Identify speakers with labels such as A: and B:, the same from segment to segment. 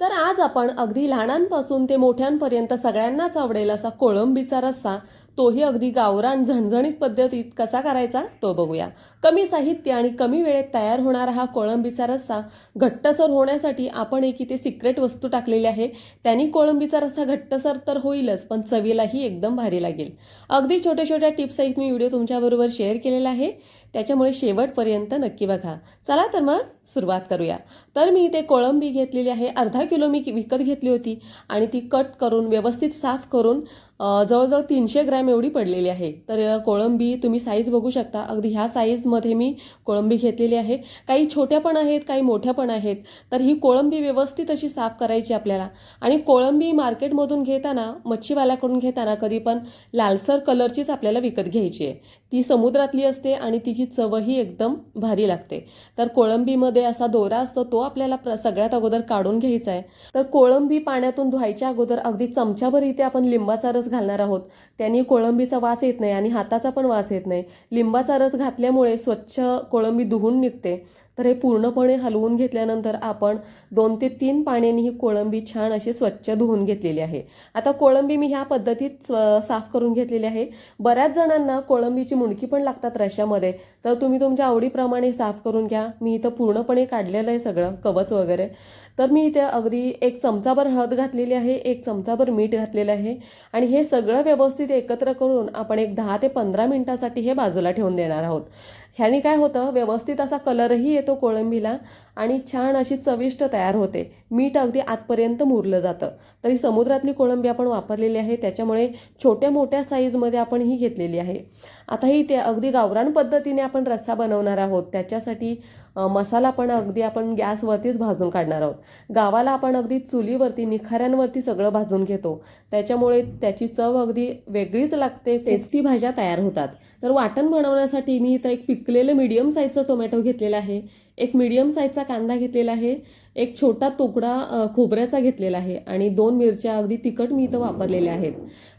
A: तर आज आपण अगदी लहानांपासून ते मोठ्यांपर्यंत सगळ्यांनाच आवडेल असा कोळंबीचा रस्सा तोही अगदी गावरान झणझणीत पद्धतीत कसा करायचा तो बघूया. कमी साहित्य आणि कमी वेळेत तयार होणारा हा कोळंबीचा रस्सा घट्टसर होण्यासाठी आपण एक इथे सिक्रेट वस्तू टाकलेली आहे. त्यांनी कोळंबीचा रस्सा घट्टसर तर होईलच पण चवीलाही एकदम भारी लागेल. अगदी छोट्या छोट्या टिप्ससहित मी व्हिडिओ तुमच्याबरोबर शेअर केलेला आहे. त्याच्यामुळे शेवटपर्यंत नक्की बघा. चला तर मग सुरुवात करूया. तर मी इथे कोळंबी घेतलेली आहे. अर्धा किलो मी विकत घेतली होती आणि ती कट करून व्यवस्थित साफ करून जवळजवळ तीनशे ग्रॅम एवढी पडलेली आहे. तर कोळंबी तुम्ही साईज बघू शकता. अगदी ह्या साईजमध्ये मी कोळंबी घेतलेली आहे. काही छोट्या पण आहेत काही मोठ्या पण आहेत. तर ही कोळंबी व्यवस्थित अशी साफ करायची आपल्याला. आणि कोळंबी मार्केटमधून घेताना मच्छीवाल्याकडून घेताना कधी पण लालसर कलरचीच आपल्याला विकत घ्यायची आहे. ती समुद्रातली असते आणि तिची चवही एकदम भारी लागते. तर कोळंबीमध्ये असा दोरा असतो तो आपल्याला प्र सगळ्यात अगोदर काढून घ्यायचा आहे. तर कोळंबी पाण्यातून धुवायच्या अगोदर अगदी चमच्याभर इथे आपण लिंबाचा रस घालणार आहोत. त्यांनी कोळंबीचा वास येत नाही आणि हाताचा पण वास येत नाही. लिंबाचा रस घातल्यामुळे स्वच्छ कोळंबी धुवून निघते. तर हे पूर्णपणे हलवून घेतल्यानंतर आपण दोन ते तीन पाण्याने ही कोळंबी छान अशी स्वच्छ धुवून घेतलेली आहे. आता कोळंबी मी ह्या पद्धतीत स्व- साफ करून घेतलेली आहे. बऱ्याच जणांना कोळंबीची मुंडकी पण लागतात रशामध्ये तर तुम्ही तुमच्या आवडीप्रमाणे साफ करून घ्या. मी इथं पूर्णपणे काढलेलं आहे सगळं कवच वगैरे. तर मी इथे अगदी एक चमचाभर हळद घातलेली आहे एक चमचाभर मीठ घातलेलं आहे. आणि हे सगळं व्यवस्थित एकत्र करून आपण एक दहा ते पंधरा मिनटासाठी हे बाजूला ठेवून देणार आहोत. ह्याने काय होतं व्यवस्थित असा कलरही येतो कोळंबीला आणि छान अशी चविष्ट तयार होते. मीठ अगदी आतपर्यंत मुरलं जातं. तरी समुद्रातली कोळंबी आपण वापरलेली आहे त्याच्यामुळे छोट्या मोठ्या साईजमध्ये आपण ही घेतलेली आहे. आता ही ते अगदी गावरान पद्धतीने आपण रस्सा बनवणार आहोत. त्याच्यासाठी मसाला पण अगदी आपण गॅसवरतीच भाजून काढणार आहोत. गावाला आपण अगदी चुलीवरती निखाऱ्यांवरती सगळं भाजून घेतो. त्याच्यामुळे त्याची चव अगदी वेगळीच लागते टेस्टी भाज्या तयार होतात. तर वाटण बनवण्यासाठी मी इथं एक पिकलेलं मीडियम साईजचं टोमॅटो घेतलेला आहे. एक मीडियम साईजचा कांदा घेतलेला आहे. एक छोटा तुकडा खोबऱ्याचा घेतलेला आहे आणि दोन मिरच्या अगदी तिखट मी इथं वापरलेल्या आहेत.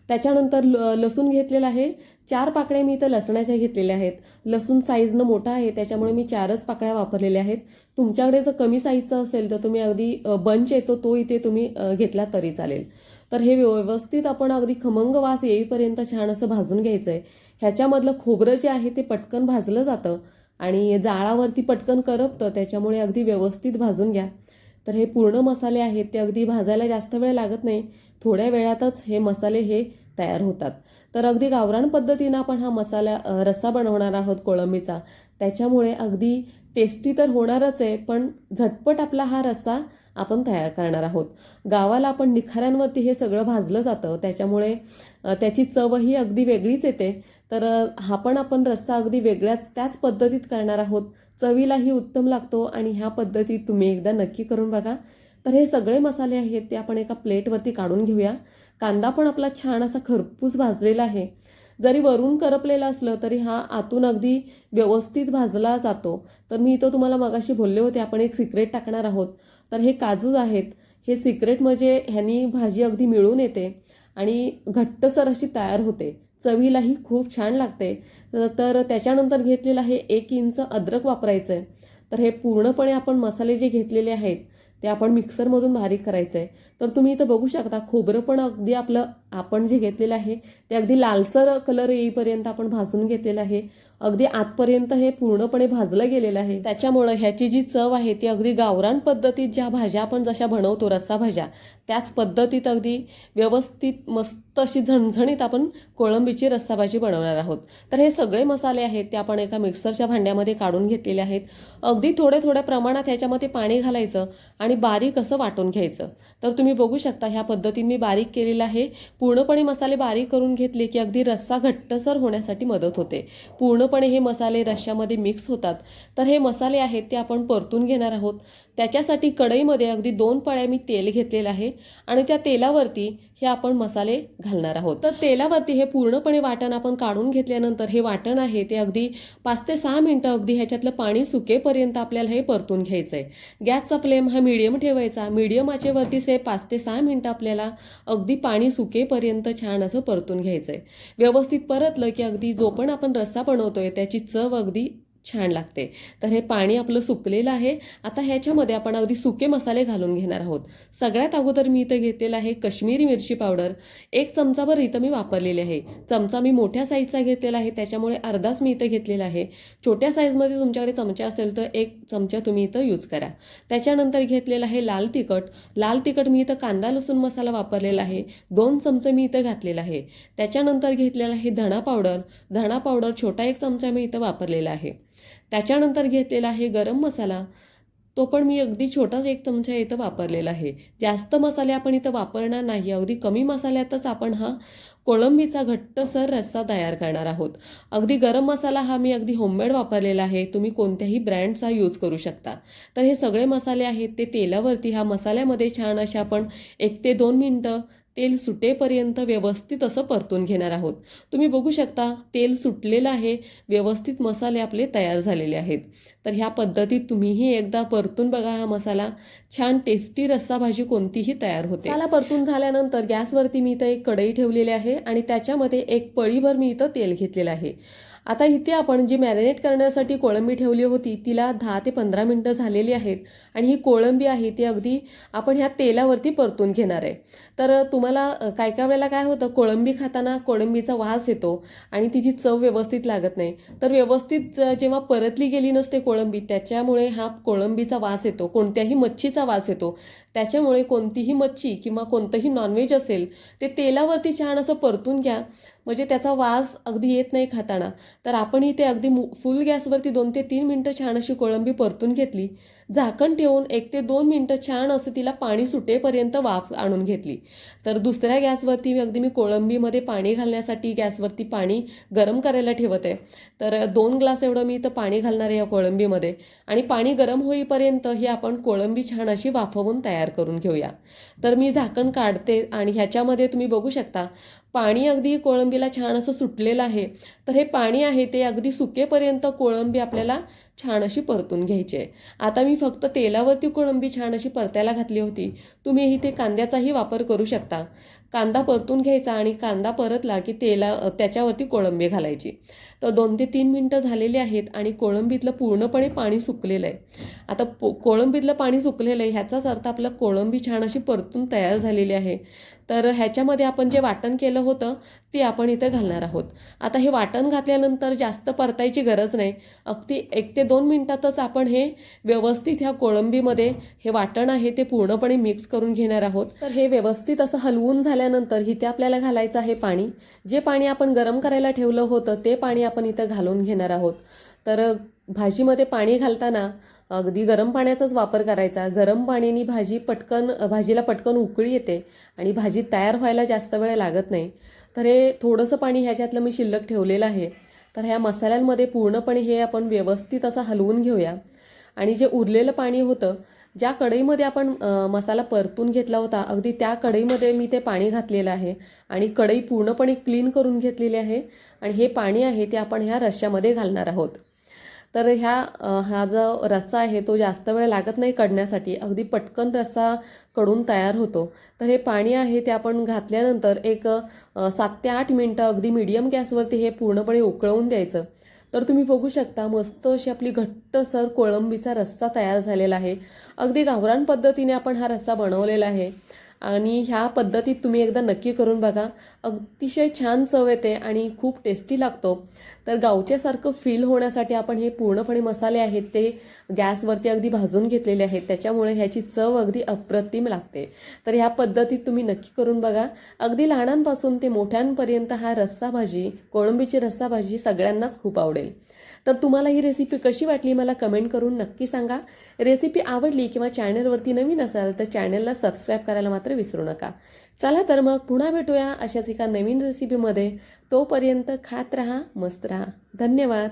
A: त्याच्यानंतर ल लसूण घेतलेला आहे. चार पाकळ्या मी इथं लसणाच्या घेतलेल्या आहेत. लसूण साईजनं मोठा आहे त्याच्यामुळे मी चारच पाकळ्या वापरलेल्या आहेत. तुमच्याकडे जर कमी साईजचं असेल तर तुम्ही अगदी बंच येतो तो इथे तुम्ही घेतला तरी चालेल. तर हे व्यवस्थित आपण अगदी खमंग वास येईपर्यंत छान असं भाजून घ्यायचं आहे ह्याच्यामधलं खोबरं जे आहे ते पटकन भाजलं जातं आणि जाळावरती पटकन करपतं त्याच्यामुळे अगदी व्यवस्थित भाजून घ्या. तर हे पूर्ण मसाले आहेत ते अगदी भाजायला जास्त वेळ लागत नाही. थोड्या वेळातच हे मसाले हे तयार होतात. तर अगदी गावरान पद्धतीनं आपण हा मसाला रस्सा बनवणार आहोत कोळंबीचा. त्याच्यामुळे अगदी टेस्टी तर होणारच आहे पण झटपट आपला हा रस्सा आपण तयार करणार आहोत. गावाला आपण निखाऱ्यांवरती हे सगळं भाजलं जातं त्याच्यामुळे त्याची चवही अगदी वेगळीच येते. तर हा पण आपण रस्सा अगदी वेगळ्याच त्याच पद्धतीत करणार आहोत. चवीलाही उत्तम लागतो आणि ह्या पद्धतीत तुम्ही एकदा नक्की करून बघा. तर हे सगळे मसाले आहेत ते आपण एका प्लेटवरती काढून घेऊया. कांदा पण आपला छान असा खरपूस भाजलेला आहे. जरी वरून करपलेला असलं तरी हा आतून अगदी व्यवस्थित भाजला जातो. तर मी इथं तुम्हाला मगाशी बोलले होते आपण एक सिक्रेट टाकणार आहोत. तर हे काजू आहेत. हे सिक्रेट म्हणजे ह्यांनी भाजी अगदी मिळून येते आणि घट्टसर अशी तयार होते. चवीलाही खूप छान लागते. तर- तर त्याच्यानंतर घेतलेलं आहे एक इंच अद्रक वापरायचं आहे तर हे पूर्णपणे आपण मसाले जे घेतलेले आहेत ते आपण मिक्सरमधून बारीक करायचं आहे तर तुम्ही इथं बघू शकता खोबरं पण अगदी आपलं आपण जे घेतलेलं आहे ते अगदी लालसर कलर येईपर्यंत आपण भाजून घेतलेलं आहे. अगदी आतपर्यंत हे पूर्णपणे भाजलं गेलेलं आहे. त्याच्यामुळं ह्याची जी चव आहे ती अगदी गावरान पद्धतीत ज्या भाज्या आपण जशा बनवतो रस्सा भाज्या त्याच पद्धतीत अगदी व्यवस्थित मस्त अशी झणझणीत आपण कोळंबीची रस्सा भाजी बनवणार आहोत. तर हे सगळे मसाले आहेत ते आपण एका मिक्सरच्या भांड्यामध्ये काढून घेतलेले आहेत. अगदी थोड्या थोड्या प्रमाणात ह्याच्यामध्ये पाणी घालायचं आणि बारीक असं वाटून घ्यायचं. तर तुम्ही बघू शकता ह्या पद्धतीने मी बारीक केलेलं आहे. पूर्णपणे मसाले बारीक करून घेतले की अगदी रस्सा घट्टसर होण्यासाठी मदत होते. पूर्णपणे हे मसाले रश्श्यामध्ये मिक्स होतात. तर हे मसाले आहेत ते आपण परतून घेणार आहोत. त्याच्यासाठी कढईमध्ये अगदी दोन पळ्या मी तेल घेतलेलं आहे आणि त्या तेलावरती हे आपण मसाले घालणार आहोत. तर तेलावरती हे पूर्णपणे वाटण आपण काढून घेतल्यानंतर हे वाटण आहे ते अगदी पाच ते सहा मिनटं अगदी ह्याच्यातलं पाणी सुकेपर्यंत आपल्याला हे परतून घ्यायचं आहे गॅसचा फ्लेम हा मिडियम ठेवायचा. मिडियम आचेवरतीच हे पाच ते सहा मिनटं आपल्याला अगदी पाणी सुके सुकेपर्यंत छान असं परतून घ्यायचं आहे व्यवस्थित परतलं की अगदी जो पण आपण रस्सा बनवतोय त्याची चव अगदी छान लागते. तर हे पाणी आपलं सुकलेलं आहे. आता ह्याच्यामध्ये आपण अगदी सुके मसाले घालून घेणार आहोत. सगळ्यात अगोदर मी इथं घेतलेलं आहे कश्मीरी मिरची पावडर. एक चमचाभर इथं मी वापरलेली आहे. चमचा मी मोठ्या साईजचा घेतलेला आहे. त्याच्यामुळे अर्धाच मी इथं घेतलेला आहे. छोट्या साईजमध्ये तुमच्याकडे चमचा असेल तर एक चमचा तुम्ही इथं यूज करा. त्याच्यानंतर घेतलेलं आहे लाल तिखट. लाल तिखट मी इथं कांदा लसूण मसाला वापरलेला आहे. दोन चमचे मी इथं घातलेला आहे. त्याच्यानंतर घेतलेला आहे धणा पावडर. धणा पावडर छोटा एक चमचा मी इथं वापरलेला आहे. त्याच्यानंतर घेतलेला आहे गरम मसाला. तो पण मी अगदी छोटाच एक चमचा इथं वापरलेला आहे. जास्त मसाले आपण इथं वापरणार नाही. अगदी कमी मसाल्यातच आपण हा कोळंबीचा घट्टसर रस्सा तयार करणार आहोत. अगदी गरम मसाला हा मी अगदी होममेड वापरलेला आहे. तुम्ही कोणत्याही ब्रँडचा यूज करू शकता. तर हे सगळे मसाले आहेत. ते तेलावरती ह्या मसाल्यामध्ये छान अशा आपण एक ते दोन मिनटं तेल सुटेपर्यंत व्यवस्थित असं परतून घेणार आहोत. तुम्ही बघू शकता तेल सुटलेलं आहे व्यवस्थित मसाले आपले तयार झालेले आहेत. तर ह्या पद्धतीत तुम्हीही एकदा परतून बघा हा मसाला. छान टेस्टी रस्सा भाजी कोणतीही तयार होते. मसाला परतून झाल्यानंतर गॅसवरती मी इथं एक कढई ठेवलेली आहे आणि त्याच्यामध्ये एक पळीभर मी इथं तेल घेतलेलं आहे. आता इथे आपण जी मॅरिनेट करण्यासाठी कोळंबी ठेवली होती तिला दहा ते पंधरा मिनटं झालेली आहेत. आणि ही कोळंबी आहे ती अगदी आपण ह्या तेलावरती परतून घेणार आहे. तर तुम्हाला काय काय वेळेला काय होतं कोळंबी खाताना कोळंबीचा वास येतो आणि तिची चव व्यवस्थित लागत नाही. तर व्यवस्थित जेव्हा परतली गेली नसते कोळंबी त्याच्यामुळे हा कोळंबीचा वास येतो कोणत्याही मच्छीचा वास येतो. त्याच्यामुळे कोणतीही मच्छी किंवा कोणतंही नॉनव्हेज असेल ते तेलावरती छान असं परतून घ्या. म्हणजे त्याचा वास अगदी येत नाही खाताना. तर आपण इथे अगदी मु फुल गॅसवरती दोन ते तीन मिनटं छान अशी कोळंबी परतून घेतली. झाकण ठेवून एक ते दोन मिनटं छान असं तिला पाणी सुटेपर्यंत वाफ आणून घेतली. तर दुसऱ्या गॅसवरती मी अगदी मी कोळंबीमध्ये पाणी घालण्यासाठी गॅसवरती पाणी गरम करायला ठेवत. आहे तर दोन ग्लास एवढं मी इथं पाणी घालणार आहे या कोळंबीमध्ये. आणि पाणी गरम होईपर्यंत ही आपण कोळंबी छान अशी वाफवून तयार करून घेऊया. तर मी झाकण काढते आणि ह्याच्यामध्ये तुम्ही बघू शकता पाणी अगदी कोळंबीला छान असं सुटलेलं आहे. तर हे पाणी आहे ते अगदी सुकेपर्यंत कोळंबी आपल्याला छान अशी परतून घ्यायची आहे. आता मी फक्त तेलावरती कोळंबी छान अशी परतायला घातली होती. तुम्ही इथे कांद्याचाही वापर करू शकता. कांदा परतून घ्यायचा आणि कांदा परतला की तेला त्याच्यावरती कोळंबी घालायची. तर दोन ते तीन मिनटं झालेली आहेत आणि कोळंबीतलं पूर्णपणे पाणी सुकलेलं आहे. आता पो कोळंबीतलं पाणी सुकलेलं आहे ह्याचाच अर्थ आपलं कोळंबी छान अशी परतून तयार झालेली आहे. तर ह्याच्यामध्ये आपण जे वाटण केलं होतं ते आपण इथं घालणार आहोत. आता हे वाटण घातल्यानंतर जास्त परतायची गरज नाही. अगदी एक ते दोन मिनटातच आपण हे व्यवस्थित ह्या कोळंबीमध्ये हे वाटण आहे ते पूर्णपणे मिक्स करून घेणार आहोत. तर हे व्यवस्थित असं हलवून झाल्यानंतर इथे आपल्याला घालायचं आहे पाणी. जे पाणी आपण गरम करायला ठेवलं होतं ते पाणी आपण इथं घालून घेणार आहोत. तर भाजीमध्ये पाणी घालताना अगदी गरम पाण्याचाच वापर करायचा. गरम पाण्याने भाजी पटकन भाजीला पटकन उकळी येते आणि भाजी तयार व्हायला जास्त वेळ लागत नाही. तर हे थोडंसं पाणी ह्याच्यातलं मी शिल्लक ठेवलेलं आहे. तर ह्या मसाल्यांमध्ये पूर्णपणे हे आपण व्यवस्थित असं हलवून घेऊया. आणि जे उरलेलं पाणी होतं ज्या कढईमध्ये आपण मसाला परतून घेतला होता अगदी त्या कढईमध्ये मी ते पाणी घातलेलं आहे आणि कढई पूर्णपणे क्लीन करून घेतलेली आहे आणि हे पाणी आहे ते आपण ह्या रश्श्यामध्ये घालणार आहोत. तर ह्या हा जो रस्सा आहे तो जास्त वेळ लागत नाही कडण्यासाठी अगदी पटकन रस्सा कडून तयार होतो. तर हे पाणी आहे ते आपण घातल्यानंतर एक सात ते आठ मिनटं अगदी मीडियम गॅसवरती हे पूर्णपणे उकळवून द्यायचं. तर तुम्ही बघू शकता मस्त अशी आपली घट्टसर कोळंबीचा रस्ता तयार झालेला आहे. अगदी गावरान पद्धतीने आपण हा रस्सा बनवलेला आहे. आणि ह्या पद्धतीत तुम्ही एकदा नक्की करून बघा. अतिशय छान चव येते आणि खूप टेस्टी लागतो. तर गावच्यासारखं फील होण्यासाठी आपण हे पूर्णपणे मसाले आहेत ते गॅसवरती अगदी भाजून घेतलेले आहेत. त्याच्यामुळे ह्याची चव अगदी अप्रतिम लागते. तर ह्या पद्धतीत तुम्ही नक्की करून बघा. अगदी लहानांपासून ते मोठ्यांपर्यंत हा रस्सा भाजी कोळंबीची रस्सा भाजी सगळ्यांनाच खूप आवडेल. तर तुम्हाला ही रेसिपी कशी वाटली मला कमेंट करून नक्की सांगा. रेसिपी आवडली किंवा चॅनलवरती नवीन असाल तर चॅनलला सबस्क्राईब करायला मात्र विसरू नका. चला तर मग पुन्हा भेटूया अशाच एका नवीन रेसिपीमध्ये तोपर्यंत खात राहा मस्त राहा. धन्यवाद.